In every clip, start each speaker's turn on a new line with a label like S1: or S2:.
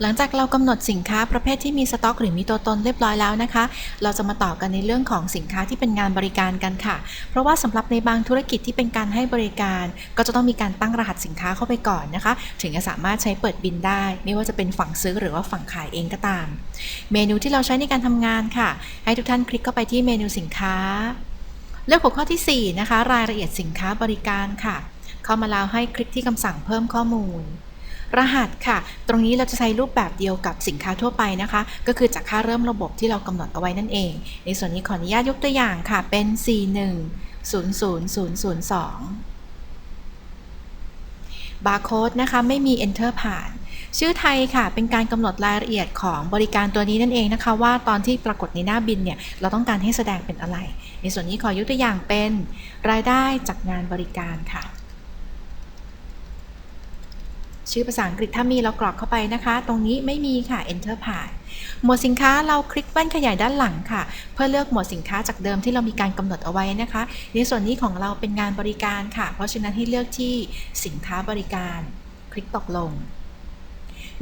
S1: หลังจากเรากำหนดสินค้าประเภทที่มีสต็อก หรือมีตัวตนเรียบร้อยแล้วนะคะ เราจะมาต่อกันในเรื่องของสินค้าที่เป็นงานบริการกันค่ะ เพราะว่าสำหรับในบางธุรกิจที่เป็นการให้บริการ ก็จะต้องมีการตั้งรหัสสินค้าเข้าไปก่อนนะคะ ถึงจะสามารถใช้เปิดบินได้ ไม่ว่าจะเป็นฝั่งซื้อหรือว่าฝั่งขายเองก็ตาม เมนูที่เราใช้ในการทำงานค่ะ ให้ทุกท่านคลิกเข้าไปที่เมนูสินค้า เลือกหัวข้อทีสี่ 4 นะคะ รายละเอียดสินค้าบริการค่ะ เข้ามาแล้วให้คลิกที่คำสั่งเพิ่มข้อมูล รหัสค่ะ ตรงนี้เราจะใช้รูปแบบเดียวกับสินค้าทั่วไปนะคะ ก็คือจากค่าเริ่มระบบที่เรากำหนดเอาไว้นั่นเอง ในส่วนนี้ขออนุญาตยกตัวอย่างค่ะ เป็น 4100002บาร์โค้ดนะคะ ไม่มี enter ผ่านชื่อไทยค่ะ เป็นการกำหนดรายละเอียดของบริการตัวนี้นั่นเองนะคะ ว่าตอนที่ปรากฏในหน้าบินเนี่ย เราต้องการให้แสดงเป็นอะไร ในส่วนนี้ขอยกตัวอย่างเป็นรายได้จากงานบริการค่ะ ชื่อภาษาอังกฤษถ้ามีเรากรอกเข้าไปนะคะ ตรงนี้ไม่มีค่ะ enter ผ่านหมวดสินค้าเราคลิกแว่นขยายด้านหลังค่ะ เพื่อเลือกหมวดสินค้าจากเดิมที่เรามีการกำหนดเอาไว้นะคะ ในส่วนนี้ของเราเป็นงานบริการค่ะ เพราะฉะนั้นให้เลือกที่สินค้าบริการ คลิกตกลง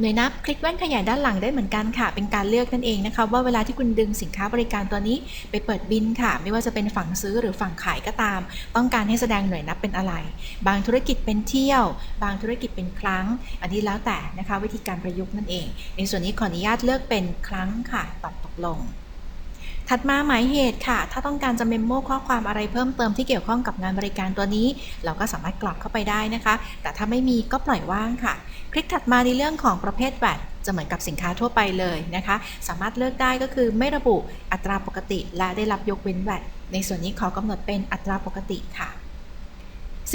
S1: หน่วยนับคลิกแว่นขยายด้านหลังได้เหมือนกันค่ะ เป็นการเลือกนั่นเองนะคะว่าเวลาที่คุณดึงสินค้าบริการตัวนี้ไปเปิดบินค่ะ ไม่ว่าจะเป็นฝั่งซื้อหรือฝั่งขายก็ตาม ต้องการให้แสดงหน่วยนับเป็นอะไร บางธุรกิจเป็นเที่ยว บางธุรกิจเป็นครั้ง อันนี้แล้วแต่นะคะวิธีการประยุกต์นั่นเอง ในส่วนนี้ขออนุญาตเลือกเป็นครั้งค่ะตอบตกลง ถัดมาหมายเหตุค่ะ ถ้าต้องการจะเมมโมข้อความอะไรเพิ่มเติมที่เกี่ยวข้องกับงานบริการตัวนี้ เราก็สามารถกรอกเข้าไปได้นะคะ แต่ถ้าไม่มีก็ปล่อยว่างค่ะ คลิกถัดมาในเรื่องของประเภทแบตจะเหมือนกับสินค้าทั่วไปเลยนะคะ สามารถเลือกได้ก็คือไม่ระบุอัตราปกติ และได้รับยกเว้นแบตในส่วนนี้ขอกำหนดเป็นอัตราปกติค่ะ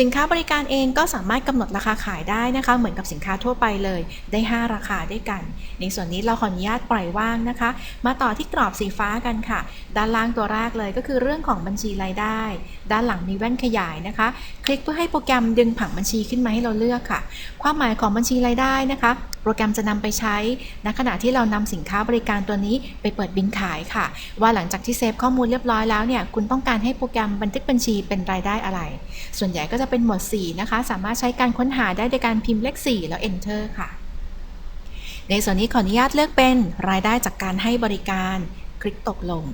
S1: สินค้าบริการเองก็สามารถกำหนดราคาขายได้นะคะ เหมือนกับสินค้าทั่วไปเลย ได้ 5 ราคาด้วยกัน ในส่วนนี้เราขออนุญาตปล่อยว่างนะคะ มาต่อที่กรอบสีฟ้ากันค่ะ ด้านล่างตัวแรกเลยก็คือเรื่องของบัญชีรายได้ ด้านหลังมีแว่นขยายนะคะ คลิกเพื่อให้โปรแกรมดึงผังบัญชีขึ้นมาให้เราเลือกค่ะ ความหมายของบัญชีรายได้นะคะ โปรแกรมจะนำไปใช้ณขณะที่เรานำสินค้าบริการตัวนี้ไปเปิดบินขายค่ะ ว่าหลังจากที่เซฟข้อมูลเรียบร้อยแล้วเนี่ยคุณต้องการให้โปรแกรมบันทึกบัญชีเป็นรายได้อะไร ส่วนใหญ่ก็จะเป็นหมวด4นะคะ สามารถใช้การค้นหาได้โดยการพิมพ์เลข 4 แล้ว enter ค่ะ ในส่วนนี้ขออนุญาตเลือกเป็นรายได้จากการให้บริการ คลิกตกลง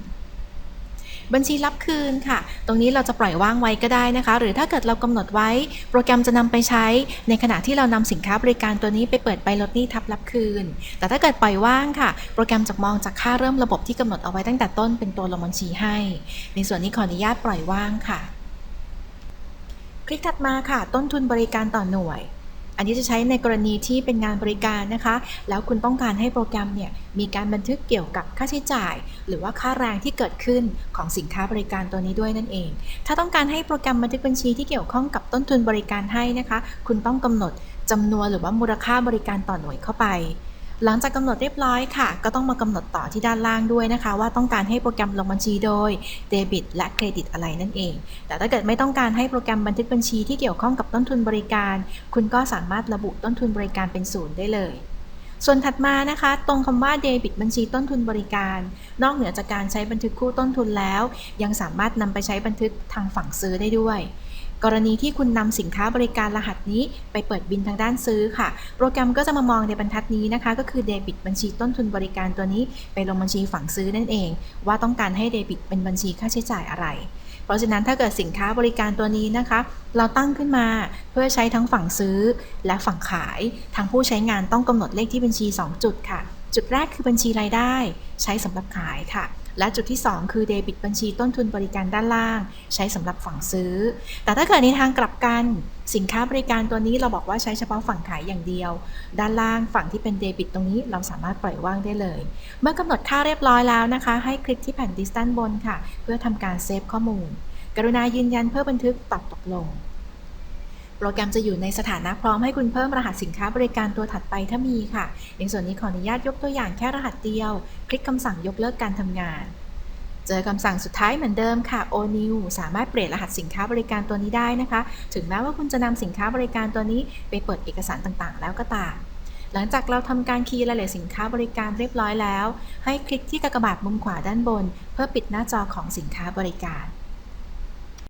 S1: บัญชีรับคืนค่ะ ตรงนี้เราจะปล่อยว่างไว้ก็ได้นะคะ หรือถ้าเกิดเรากำหนดไว้ โปรแกรมจะนำไปใช้ ในขณะที่เรานำสินค้าบริการตัวนี้ไปเปิดใบลดหนี้ทับรับคืน แต่ถ้าเกิดปล่อยว่างค่ะ โปรแกรมจะมองจากค่าเริ่มระบบที่กำหนดเอาไว้ตั้งแต่ต้นเป็นตัวลงบัญชีให้ ในส่วนนี้ขออนุญาตปล่อยว่างค่ะ คลิกถัดมาค่ะ ต้นทุนบริการต่อหน่วย อันนี้จะใช้ในกรณีที่เป็นงานบริการนะคะ แล้วคุณต้องการให้โปรแกรมเนี่ยมีการบันทึกเกี่ยวกับค่าใช้จ่าย หรือว่าค่าแรงที่เกิดขึ้นของสินค้าบริการตัวนี้ด้วยนั่นเอง ถ้าต้องการให้โปรแกรมบันทึกบัญชีที่เกี่ยวข้องกับต้นทุนบริการให้นะคะ คุณต้องกำหนดจำนวนหรือว่ามูลค่าบริการต่อหน่วยเข้าไป หลังจากกำหนดเรียบร้อยค่ะ ก็ต้องมากำหนดต่อที่ด้านล่างด้วยนะคะ ว่าต้องการให้โปรแกรมลงบัญชีโดยเดบิตและเครดิตอะไรนั่นเอง แต่ถ้าเกิดไม่ต้องการให้โปรแกรมบันทึกบัญชีที่เกี่ยวข้องกับต้นทุนบริการ คุณก็สามารถระบุต้นทุนบริการเป็นศูนย์ได้เลยส่วนถัดมานะคะ ตรงคำว่าเดบิตบัญชีต้นทุนบริการ นอกเหนือจากการใช้บันทึกคู่ต้นทุนแล้ว ยังสามารถนำไปใช้บันทึกทางฝั่งซื้อได้ด้วย กรณีที่คุณนำสินค้าบริการรหัสนี้ไปเปิดบินทางด้านซื้อค่ะ โปรแกรมก็จะมามองในบรรทัดนี้นะคะ ก็คือเดบิตบัญชีต้นทุนบริการตัวนี้ไปลงบัญชีฝั่งซื้อนั่นเอง ว่าต้องการให้เดบิตเป็นบัญชีค่าใช้จ่ายอะไรเพราะฉะนั้นถ้าเกิดสินค้าบริการตัวนี้นะคะ เราตั้งขึ้นมาเพื่อใช้ทั้งฝั่งซื้อและฝั่งขาย ทางผู้ใช้งานต้องกำหนดเลขที่บัญชี 2 จุดค่ะ จุดแรกคือบัญชีรายได้ ใช้สำหรับขายค่ะ และจุดที่ 2 คือเดบิตบัญชีต้นทุนบริการด้านล่าง ใช้สำหรับฝั่งซื้อ แต่ถ้าเกิดในทางกลับกันสินค้าบริการตัวนี้เราบอกว่าใช้เฉพาะฝั่งขายอย่างเดียว ด้านล่างฝั่งที่เป็นเดบิตตรงนี้เราสามารถปล่อยว่างได้เลย เมื่อกำหนดค่าเรียบร้อยแล้วนะคะ ให้คลิกที่แผ่นดิสด้านบนค่ะ เพื่อทำการเซฟข้อมูล กรุณายืนยันเพื่อบันทึกตอบตกลง โปรแกรมจะอยู่ในสถานะพร้อมให้คุณเพิ่มรหัสสินค้าบริการตัวถัดไปถ้ามีค่ะ ในส่วนนี้ขออนุญาตยกตัวอย่างแค่รหัสเดียว คลิกคำสั่งยกเลิกการทำงาน เจอคำสั่งสุดท้ายเหมือนเดิมค่ะ o new สามารถเปลี่ยนรหัสสินค้าบริการตัวนี้ได้นะคะ ถึงแม้ว่าคุณจะนำสินค้าบริการตัวนี้ไปเปิดเอกสารต่างๆ แล้วก็ตามหลังจากเราทำการคีย์รายละเอียดสินค้าบริการเรียบร้อยแล้ว ให้คลิกที่กากบาทมุมขวาด้านบน เพื่อปิดหน้าจอของสินค้าบริการ